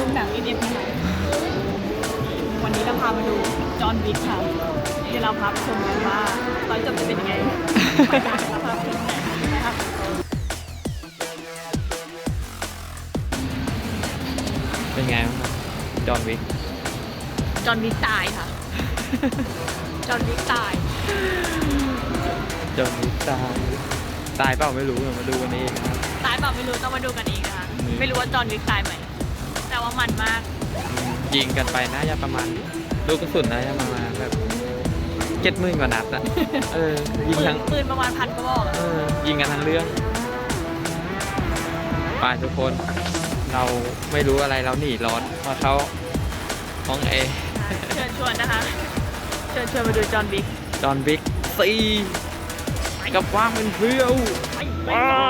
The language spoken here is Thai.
ลงหนังอินเอฟนะคะวันนี้เราพามาดูจอห์นวิกค่ะเดี๋ยวเราพาไปชมกันว่าตอนจบจะเป็นยังไงไปกันเราพาไปชมกันนะคะเป็นไงบ้างครับจอห์นวิกจอห์นวิกตายค่ะ จอห์นวิกตาย จอห์นวิกตายตายเปล่าไม่รู้เดี๋ยวมาดูกันเองนะครับ ตายเปล่าไม่รู้ต้องมาดูกันเองนะคะอืมไม่รู้ว่าจอห์นวิกตายไหม แต่ว่ามันมากอืมยิงกันไปน่าจะประมาณลูกกระสุนน่าจะประมาณแบบเจ็ดหมื่นกว่านัดอะเออยิงปืนทั้งปืนประมาณพันกระบอกอะเออยิงกันทั้งเรื่องไปทุกคนเราไม่รู้อะไรเราหนีร้อนมาเข้าห้องเอเชิญชวนนะคะ เชิญชวนมาดูจอห์นวิก จอห์นวิกซีกับว่างเป็นเพื่ยวไปไปว้าย